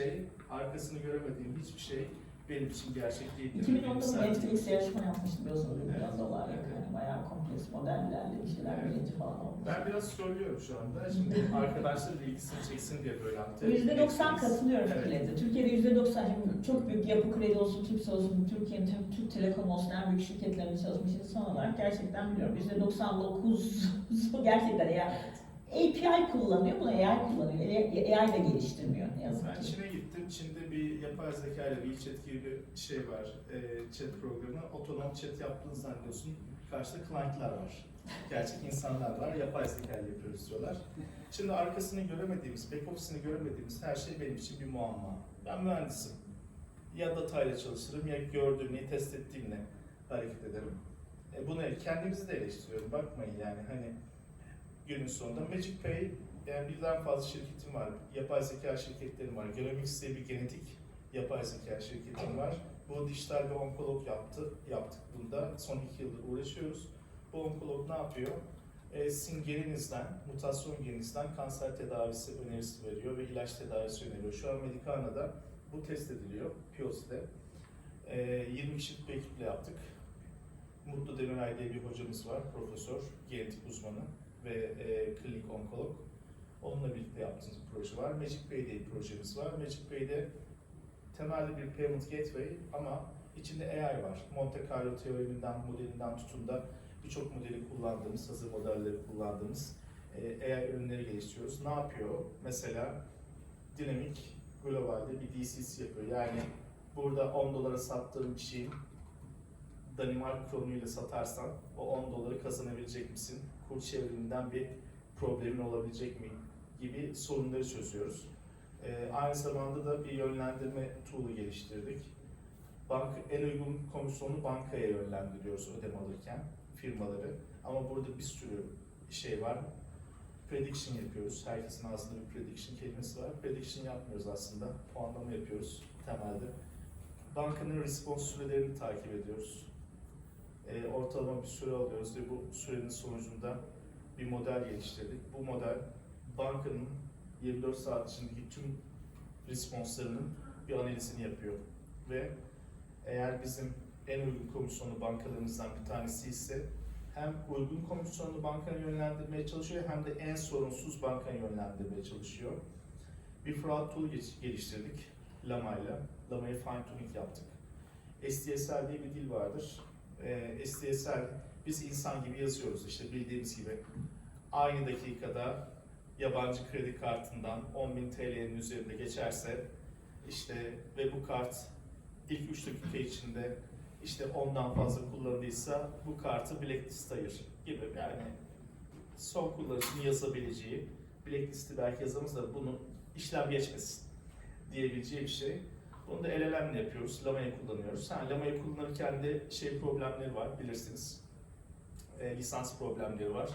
şey, arkasını göremediğim hiçbir şey benim için gerçek değil. 2010'da bir Netflix yarışma yapmıştım biliyorsunuz bir milyon dolar Evet. yani bayağı kompleks modellerle bir şeyler Evet. birinci falan olmuş. Ben biraz söylüyorum şu anda. Şimdi arkadaşlar da ilgisini çeksin diye böyle yaptı. %90 katılıyorum Evet. Fikret'e. Türkiye'de %90 şimdi çok büyük yapı kredi olsun, Türk olsun, Türkiye'nin tüm Türk Telekom olsun en büyük şirketlerinde çalışmış insan olarak gerçekten biliyorum. %99 gerçekten ya API kullanıyor, bunu AI kullanıyor. AI da geliştirmiyor ne yazık Ben ki. Çin'e gittim. Çin'de bir yapay zeka ile bir chat gibi bir şey var. E, chat programı. Otonom chat yaptığını zannediyorsun. Karşıda client'lar var. Gerçek insanlar var. Yapay zeka ile yapıyoruz diyorlar. Şimdi arkasını göremediğimiz, back office'ini göremediğimiz her şey benim için bir muamma. Ben mühendisim. Ya datayla çalışırım ya gördüğümle, test ettiğimle hareket ederim. E bunu kendimizi de eleştiriyorum. Bakmayın yani hani günün sonunda Magic Pay yani birden fazla şirketim var. Yapay zeka şirketlerim var. Genomics diye bir genetik yapay zeka şirketim var. Bu dijital bir onkolog yaptı, yaptık bunda. Son iki yıldır uğraşıyoruz. Bu onkolog ne yapıyor? E, sizin geninizden, mutasyon geninizden kanser tedavisi önerisi veriyor ve ilaç tedavisi öneriyor. Şu an Medicana'da bu test ediliyor, POC'de. E, 20 kişilik bir ekiple yaptık. Mutlu Demiray diye bir hocamız var, profesör, genetik uzmanı ve e, klinik onkolog. Onunla birlikte yaptığımız bir proje var. Magic diye bir projemiz var. Magic Pay'de temelde bir payment gateway ama içinde AI var. Monte Carlo teoreminden, modelinden tutun da birçok modeli kullandığımız, hazır modelleri kullandığımız e, AI ürünleri geliştiriyoruz. Ne yapıyor? Mesela dinamik globalde bir DCC yapıyor. Yani burada 10 dolara sattığım bir şeyin Danimarka kronuyla satarsan o 10 doları kazanabilecek misin? Kur çevriminden bir problemin olabilecek mi? gibi sorunları çözüyoruz. Ee, aynı zamanda da bir yönlendirme tool'u geliştirdik. Bank, en uygun komisyonu bankaya yönlendiriyoruz ödeme alırken firmaları. Ama burada bir sürü şey var. Prediction yapıyoruz. Herkesin ağzında bir prediction kelimesi var. Prediction yapmıyoruz aslında. Puanlama yapıyoruz temelde. Bankanın response sürelerini takip ediyoruz. Ee, ortalama bir süre alıyoruz ve bu sürenin sonucunda bir model geliştirdik. Bu model bankanın 24 saat içindeki tüm responslarının bir analizini yapıyor. Ve eğer bizim en uygun komisyonu bankalarımızdan bir tanesi ise hem uygun komisyonu bankaya yönlendirmeye çalışıyor hem de en sorunsuz bankaya yönlendirmeye çalışıyor. Bir fraud tool geliştirdik Lama'yla. Lama'yı fine tuning yaptık. SDSL diye bir dil vardır. Ee, SDSL biz insan gibi yazıyoruz işte bildiğimiz gibi. Aynı dakikada yabancı kredi kartından 10.000 TL'nin üzerinde geçerse işte ve bu kart ilk 3 dakika içinde işte ondan fazla kullanıldıysa bu kartı blacklist ayır gibi yani son kullanıcının yazabileceği blacklisti belki yazamaz da bunu işlem geçmesin diyebileceği bir şey. Bunu da LLM'le yapıyoruz. Lama'yı kullanıyoruz. Ha, Lama'yı kullanırken de şey problemleri var bilirsiniz. E, lisans problemleri var.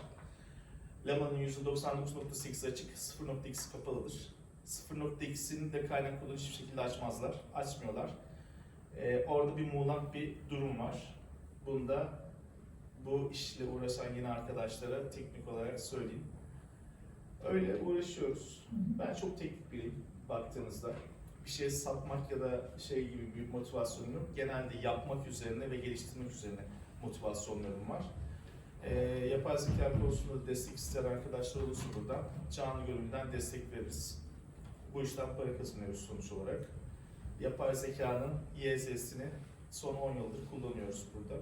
Lama'nın %99.8 açık, 0.2 kapalıdır. 0.2'sini de kaynak kodu hiçbir şekilde açmazlar, açmıyorlar. Ee, orada bir muğlak bir durum var. Bunda bu işle uğraşan yeni arkadaşlara teknik olarak söyleyeyim. Öyle uğraşıyoruz. Ben çok teknik biriyim baktığınızda. Bir şey satmak ya da şey gibi bir motivasyonum yok. Genelde yapmak üzerine ve geliştirmek üzerine motivasyonlarım var. Ee, yapay zeka konusunda destek isteyen arkadaşlar olursa burada canlı gönülden destek veririz. Bu işten para kazanıyoruz sonuç olarak. Yapay zekanın YZ'sini son 10 yıldır kullanıyoruz burada.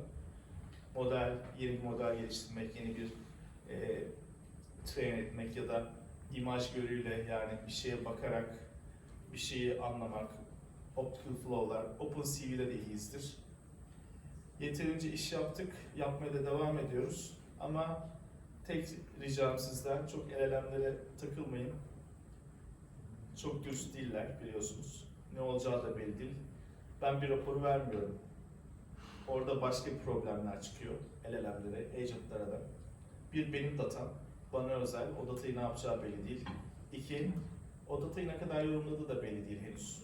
Model, yeni bir model geliştirmek, yeni bir e, train etmek ya da imaj görüyle yani bir şeye bakarak bir şeyi anlamak, optical flow'lar, OpenCV'de de iyiyizdir. Yeterince iş yaptık, yapmaya da devam ediyoruz. Ama tek ricam sizden çok LLM'lere takılmayın. Çok dürüst değiller biliyorsunuz. Ne olacağı da belli değil. Ben bir raporu vermiyorum. Orada başka problemler çıkıyor LLM'lere, agentlara da. Bir benim datam, bana özel, o datayı ne yapacağı belli değil. İki, o datayı ne kadar yorumladığı da belli değil henüz.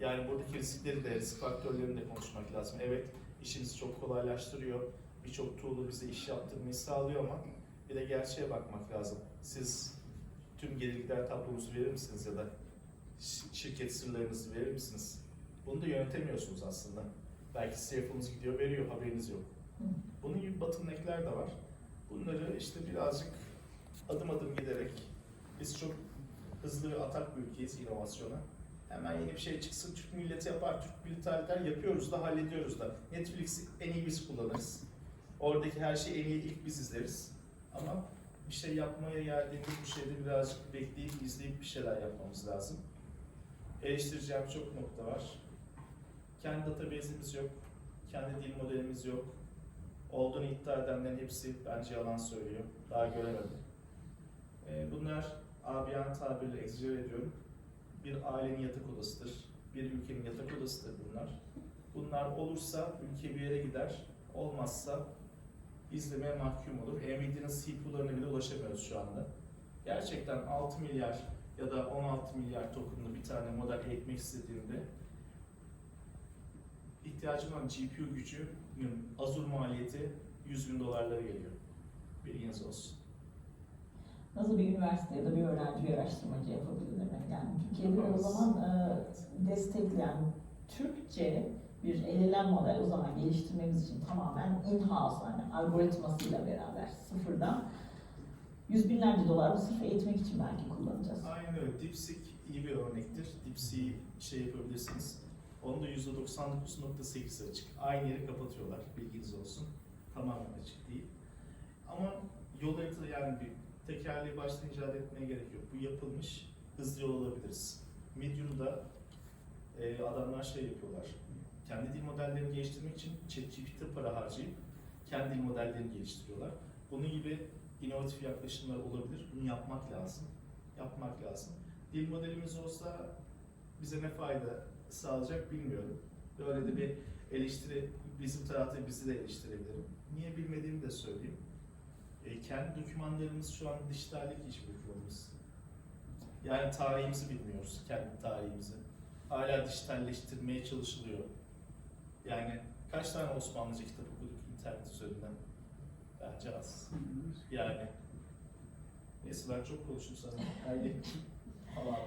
Yani buradaki riskleri de, risk faktörlerini de konuşmak lazım. Evet, işimizi çok kolaylaştırıyor. Birçok tool'u bize iş yaptırmayı sağlıyor ama bir de gerçeğe bakmak lazım. Siz tüm gelir gider tablonuzu verir misiniz ya da Şirket sırlarınızı verir misiniz? Bunu da yönetemiyorsunuz aslında. Belki CFO'nuz gidiyor veriyor haberiniz yok. Bunun gibi bottleneck'ler de var. Bunları işte birazcık adım adım giderek biz çok hızlı ve atak bir ülkeyiz inovasyona. Hemen yeni bir şey çıksın, Türk milleti yapar, Türk milleti yapıyoruz da hallediyoruz da. Netflix'i en iyi biz kullanırız. Oradaki her şeyi en iyi ilk biz izleriz. Ama bir şey yapmaya geldiğimiz bir şeyde birazcık bekleyip izleyip bir şeyler yapmamız lazım. Eleştireceğim çok nokta var. Kendi database'imiz yok, kendi dil modelimiz yok. Olduğunu iddia edenlerin hepsi bence yalan söylüyor. Daha göremedim. Ee, bunlar abiyan tabirle egzajere ediyorum. Bir ailenin yatak odasıdır. Bir ülkenin yatak odasıdır bunlar. Bunlar olursa ülke bir yere gider. Olmazsa izlemeye mahkum olur. Nvidia'nın CPU'larına bile ulaşamıyoruz şu anda. Gerçekten 6 milyar ya da 16 milyar tokenlı bir tane model eğitmek istediğimde ihtiyacım olan GPU gücünün Azure maliyeti 100 bin dolarlara geliyor. Bilginiz olsun. Nasıl bir üniversite ya da bir öğrenci, bir araştırmacı yapabilir demek. Yani Türkiye'de o zaman e, destekleyen Türkçe bir LLM model o zaman geliştirmemiz için tamamen in-house yani algoritmasıyla beraber sıfırdan yüz binlerce dolar bu sırf eğitmek için belki kullanacağız. Aynen öyle. DeepSeek iyi bir örnektir. DeepSeek'i şey yapabilirsiniz. Onun da %99.8 açık. Aynı yeri kapatıyorlar. Bilginiz olsun. Tamamen açık değil. Ama yol haritası yani bir tekerleği baştan icat etmeye gerek yok. Bu yapılmış. Hızlı yol alabiliriz. Medium'da e, adamlar şey yapıyorlar. Kendi dil modellerini geliştirmek için ChatGPT para harcayıp kendi dil modellerini geliştiriyorlar. Bunun gibi inovatif yaklaşımlar olabilir. Bunu yapmak lazım. Yapmak lazım. Dil modelimiz olsa bize ne fayda sağlayacak bilmiyorum. Böyle de bir eleştiri bizim tarafta bizi de eleştirebilirim. Niye bilmediğimi de söyleyeyim. E, kendi dokümanlarımız şu an dijitallik iş dokümanımız. Yani tarihimizi bilmiyoruz, kendi tarihimizi. Hala dijitalleştirmeye çalışılıyor. Yani kaç tane Osmanlıca kitap okuduk internet üzerinden? Bence az. Yani. Neyse ben çok konuştum sana. Haydi. Allah.